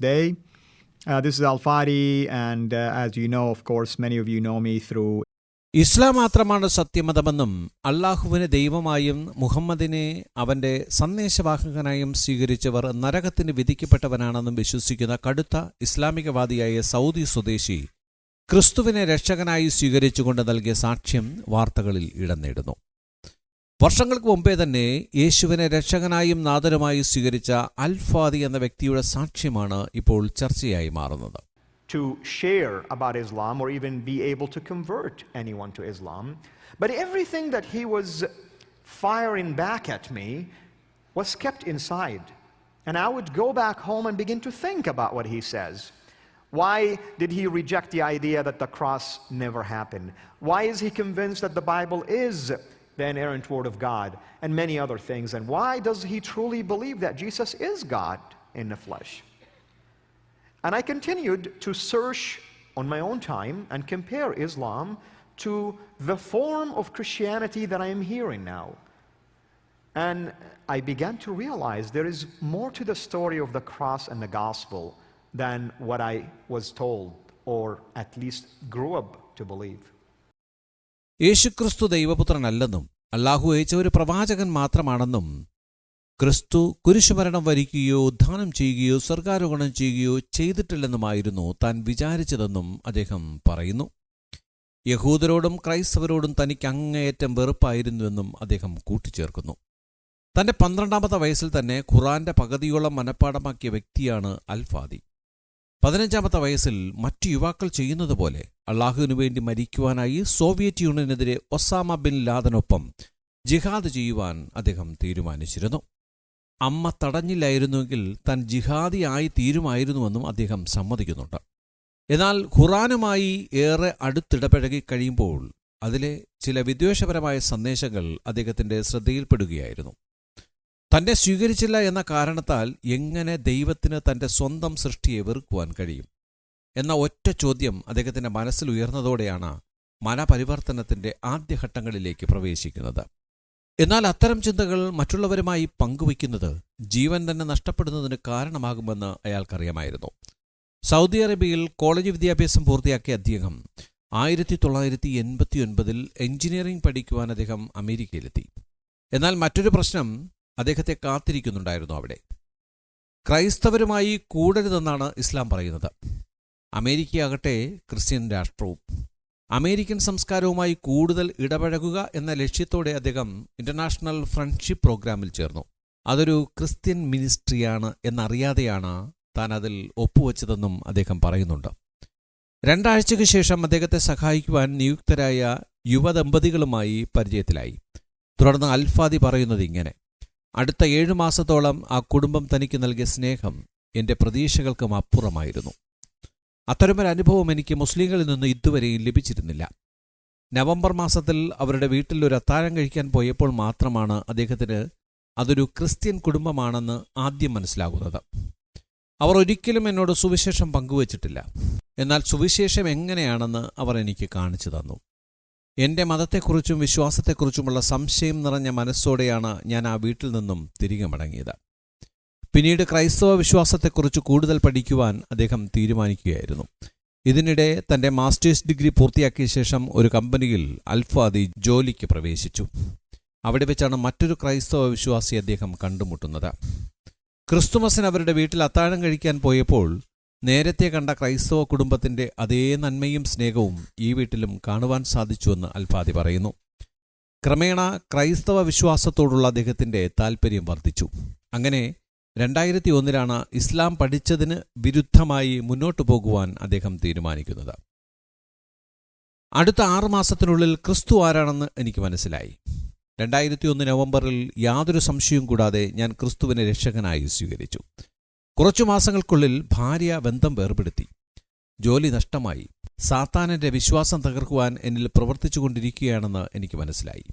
day. Uh, this is Alfari, and uh, as you know, of course, many of you know me through ഇസ്ലാം മാത്രമാണ് സത്യമതമെന്നും അള്ളാഹുവിനെ ദൈവമായും മുഹമ്മദിനെ അവന്റെ സന്ദേശവാഹകനായും സ്വീകരിച്ചവർ നരകത്തിന് വിധിക്കപ്പെട്ടവനാണെന്നും വിശ്വസിക്കുന്ന കടുത്ത ഇസ്ലാമികവാദിയായ സൗദി സ്വദേശി ക്രിസ്തുവിനെ രക്ഷകനായി സ്വീകരിച്ചുകൊണ്ട് നൽകിയ സാക്ഷ്യം വാർത്തകളിൽ ഇടം നേടുന്നു വർഷങ്ങൾക്ക് മുമ്പേ തന്നെ യേശുവിനെ രക്ഷകനായും നാഥനുമായി സ്വീകരിച്ച അൽഫാദി എന്ന വ്യക്തിയുടെ സാക്ഷ്യമാണ് ഇപ്പോൾ ചർച്ചയായി മാറുന്നത് to share about Islam or even be able to convert anyone to Islam. But everything that he was firing back at me was kept inside. And I would go back home and begin to think about what he says. Why did he reject the idea that the cross never happened? Why is he convinced that the Bible is the inerrant Word of God and many other things? And why does he truly believe that Jesus is God in the flesh? And I continued to search on my own time and compare Islam to the form of Christianity that I am hearing now. And I began to realize there is more to the story of the cross and the gospel than what I was told or at least grew up to believe. യേശുക്രിസ്തു ദൈവപുത്രനല്ലെന്നും അള്ളാഹു അയച്ച ഒരു പ്രവാചകൻ മാത്രമാണെന്നും ക്രിസ്തു കുരിശുമരണം വരിക്കുകയോ ഉദ്ധാനം ചെയ്യുകയോ സ്വർഗാരോഹണം ചെയ്യുകയോ ചെയ്തിട്ടില്ലെന്നുമായിരുന്നു താൻ വിചാരിച്ചതെന്നും അദ്ദേഹം പറയുന്നു. യഹൂദരോടും ക്രൈസ്തവരോടും തനിക്ക് അങ്ങേയറ്റം വെറുപ്പായിരുന്നുവെന്നും അദ്ദേഹം കൂട്ടിച്ചേർക്കുന്നു. തന്റെ പന്ത്രണ്ടാമത്തെ വയസ്സിൽ തന്നെ ഖുറാന്റെ പകുതിയോളം മനഃപ്പാടമാക്കിയ വ്യക്തിയാണ് അൽഫാദി. പതിനഞ്ചാമത്തെ വയസ്സിൽ മറ്റു യുവാക്കൾ ചെയ്യുന്നത് പോലെ അള്ളാഹുവിനു വേണ്ടി മരിക്കുവാനായി സോവിയറ്റ് യൂണിയനെതിരെ ഒസാമ ബിൻ ലാദനൊപ്പം ജിഹാദ് ചെയ്യുവാൻ അദ്ദേഹം തീരുമാനിച്ചിരുന്നു. അമ്മ തടഞ്ഞില്ലായിരുന്നുവെങ്കിൽ താൻ ജിഹാദിയായി തീരുമായിരുന്നുവെന്നും അദ്ദേഹം സമ്മതിക്കുന്നുണ്ട്. എന്നാൽ ഖുറാനുമായി ഏറെ അടുത്തിടപഴകി കഴിയുമ്പോൾ അതിലെ ചില വിദ്വേഷപരമായ സന്ദേശങ്ങൾ അദ്ദേഹത്തിന്റെ ശ്രദ്ധയിൽപ്പെടുകയായിരുന്നു. തന്നെ സ്വീകരിച്ചില്ല എന്ന കാരണത്താൽ എങ്ങനെ ദൈവത്തിന് തന്റെ സ്വന്തം സൃഷ്ടിയെ വെറുക്കുവാൻ കഴിയും? എന്ന ഒറ്റ ചോദ്യം അദ്ദേഹത്തിന്റെ മനസ്സിൽ ഉയർന്നതോടെയാണ് മനപരിവർത്തനത്തിന്റെ ആദ്യഘട്ടങ്ങളിലേക്ക് പ്രവേശിക്കുന്നത്. എന്നാൽ അത്തരം ചിന്തകൾ മറ്റുള്ളവരുമായി പങ്കുവയ്ക്കുന്നത് ജീവൻ തന്നെ നഷ്ടപ്പെടുന്നതിന് കാരണമാകുമെന്ന് അയാൾക്കറിയാമായിരുന്നു. സൗദി അറേബ്യയിൽ കോളേജ് വിദ്യാഭ്യാസം പൂർത്തിയാക്കിയ അദ്ദേഹം ആയിരത്തി തൊള്ളായിരത്തി എൺപത്തി ഒൻപതിൽ എഞ്ചിനീയറിംഗ് പഠിക്കുവാൻ അദ്ദേഹം അമേരിക്കയിലെത്തി. എന്നാൽ മറ്റൊരു പ്രശ്നം അദ്ദേഹത്തെ കാത്തിരിക്കുന്നുണ്ടായിരുന്നു അവിടെ. ക്രൈസ്തവരുമായി കൂടരുതെന്നാണ് ഇസ്ലാം പറയുന്നത്. അമേരിക്കയാകട്ടെ ക്രിസ്ത്യൻ രാഷ്ട്രവും. അമേരിക്കൻ സംസ്കാരവുമായി കൂടുതൽ ഇടപഴകുക എന്ന ലക്ഷ്യത്തോടെ അദ്ദേഹം ഇന്റർനാഷണൽ ഫ്രണ്ട്ഷിപ്പ് പ്രോഗ്രാമിൽ ചേർന്നു. അതൊരു ക്രിസ്ത്യൻ മിനിസ്ട്രിയാണ് എന്നറിയാതെയാണ് താൻ അതിൽ ഒപ്പുവെച്ചതെന്നും അദ്ദേഹം പറയുന്നുണ്ട്. രണ്ടാഴ്ചയ്ക്ക് ശേഷം അദ്ദേഹത്തെ സഹായിക്കുവാൻ നിയുക്തരായ യുവദമ്പതികളുമായി പരിചയത്തിലായി. തുടർന്ന് അൽഫാദി പറയുന്നത് ഇങ്ങനെ. അടുത്ത ഏഴു മാസത്തോളം ആ കുടുംബം തനിക്ക് നൽകിയ സ്നേഹം എന്റെ പ്രതീക്ഷകൾക്കും അപ്പുറമായിരുന്നു. അത്തരമൊരു അനുഭവം എനിക്ക് മുസ്ലിങ്ങളിൽ നിന്ന് ഇതുവരെയും ലഭിച്ചിരുന്നില്ല. നവംബർ മാസത്തിൽ അവരുടെ വീട്ടിൽ ഒരു അത്താഴം കഴിക്കാൻ പോയപ്പോൾ മാത്രമാണ് അദ്ദേഹത്തിന് അതൊരു ക്രിസ്ത്യൻ കുടുംബമാണെന്ന് ആദ്യം മനസ്സിലാകുന്നത്. അവർ ഒരിക്കലും എന്നോട് സുവിശേഷം പങ്കുവച്ചിട്ടില്ല. എന്നാൽ സുവിശേഷം എങ്ങനെയാണെന്ന് അവർ എനിക്ക് കാണിച്ചു തന്നു. എന്റെ മതത്തെക്കുറിച്ചും വിശ്വാസത്തെക്കുറിച്ചുമുള്ള സംശയം നിറഞ്ഞ മനസ്സോടെയാണ് ഞാൻ ആ വീട്ടിൽ നിന്നും തിരികെ മടങ്ങിയത്. പിന്നീട് ക്രൈസ്തവ വിശ്വാസത്തെക്കുറിച്ച് കൂടുതൽ പഠിക്കുവാൻ അദ്ദേഹം തീരുമാനിക്കുകയായിരുന്നു. ഇതിനിടെ തന്റെ മാസ്റ്റേഴ്സ് ഡിഗ്രി പൂർത്തിയാക്കിയ ശേഷം ഒരു കമ്പനിയിൽ അൽഫാദി ജോലിക്ക് പ്രവേശിച്ചു. അവിടെ വെച്ചാണ് മറ്റൊരു ക്രൈസ്തവ വിശ്വാസി അദ്ദേഹം കണ്ടുമുട്ടുന്നത്. ക്രിസ്തുമസിന് അവരുടെ വീട്ടിൽ അത്താഴം കഴിക്കാൻ പോയപ്പോൾ നേരത്തെ കണ്ട ക്രൈസ്തവ കുടുംബത്തിന്റെ അതേ നന്മയും സ്നേഹവും ഈ വീട്ടിലും കാണുവാൻ സാധിച്ചുവെന്ന് അൽഫാദി പറയുന്നു. ക്രമേണ ക്രൈസ്തവ വിശ്വാസത്തോടുള്ള അദ്ദേഹത്തിന്റെ താൽപ്പര്യം വർദ്ധിച്ചു. അങ്ങനെ രണ്ടായിരത്തി ഒന്നിലാണ് ഇസ്ലാം പഠിച്ചതിന് വിരുദ്ധമായി മുന്നോട്ടു പോകുവാൻ അദ്ദേഹം തീരുമാനിക്കുന്നത്. അടുത്ത ആറു മാസത്തിനുള്ളിൽ ക്രിസ്തു ആരാണെന്ന് എനിക്ക് മനസ്സിലായി. രണ്ടായിരത്തി ഒന്ന് നവംബറിൽ യാതൊരു സംശയവും കൂടാതെ ഞാൻ ക്രിസ്തുവിനെ രക്ഷകനായി സ്വീകരിച്ചു. കുറച്ചു മാസങ്ങൾക്കുള്ളിൽ ഭാര്യ ബന്ധം വേർപെടുത്തി. ജോലി നഷ്ടമായി. സാത്താനന്റെ വിശ്വാസം തകർക്കുവാൻ എന്നിൽ പ്രവർത്തിച്ചുകൊണ്ടിരിക്കുകയാണെന്ന് എനിക്ക് മനസ്സിലായി.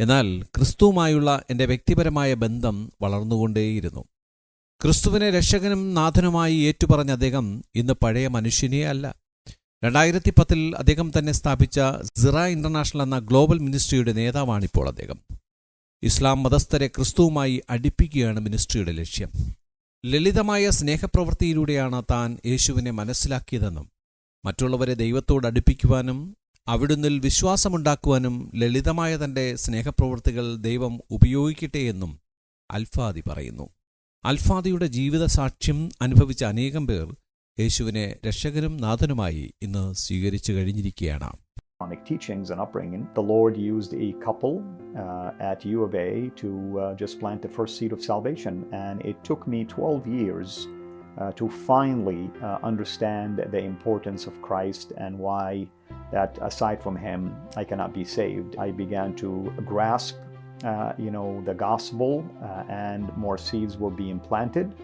എന്നാൽ ക്രിസ്തുവുമായുള്ള എന്റെ വ്യക്തിപരമായ ബന്ധം വളർന്നുകൊണ്ടേയിരുന്നു. ക്രിസ്തുവിനെ രക്ഷകനും നാഥനുമായി ഏറ്റുപറഞ്ഞ അദ്ദേഹം ഇന്ന് പഴയ മനുഷ്യനേ അല്ല. രണ്ടായിരത്തി പത്തിൽ അദ്ദേഹം തന്നെ സ്ഥാപിച്ച സിറ ഇന്റർനാഷണൽ എന്ന ഗ്ലോബൽ മിനിസ്ട്രിയുടെ നേതാവാണിപ്പോൾ അദ്ദേഹം. ഇസ്ലാം മതസ്ഥരെ ക്രിസ്തുവുമായി അടുപ്പിക്കുകയാണ് മിനിസ്ട്രിയുടെ ലക്ഷ്യം. ലളിതമായ സ്നേഹപ്രവൃത്തിയിലൂടെയാണ് താൻ യേശുവിനെ മനസ്സിലാക്കിയതെന്നും മറ്റുള്ളവരെ ദൈവത്തോട് അടുപ്പിക്കുവാനും അവിടുന്നിൽ വിശ്വാസമുണ്ടാക്കുവാനും ലളിതമായ തന്റെ സ്നേഹപ്രവൃത്തികൾ ദൈവം ഉപയോഗിക്കട്ടെ എന്നും അൽഫാദി പറയുന്നു. അൽഫാദിയുടെ ജീവിത സാക്ഷ്യം അനുഭവിച്ച അനേകം പേർ യേശുവിനെ രക്ഷകനും നാഥനുമായി ഇന്ന് സ്വീകരിച്ചു കഴിഞ്ഞിരിക്കുകയാണ്. Teachings and upbringing, the Lord used a couple uh, at U of A to uh, just plant the first seed of salvation. And it took me 12 years uh, to finally uh, understand the importance of Christ and why that aside from Him, I cannot be saved. I began to grasp, uh, you know, the gospel uh, and more seeds were being planted.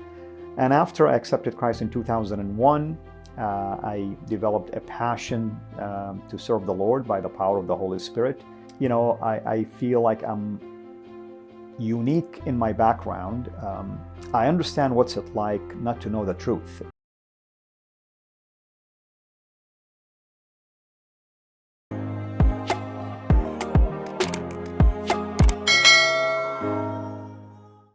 And after I accepted Christ in 2001, uh, I developed a passion um, to serve the Lord by the power of the Holy Spirit. You know, I, I feel like I'm unique in my background. Um, I understand what's it like not to know the truth.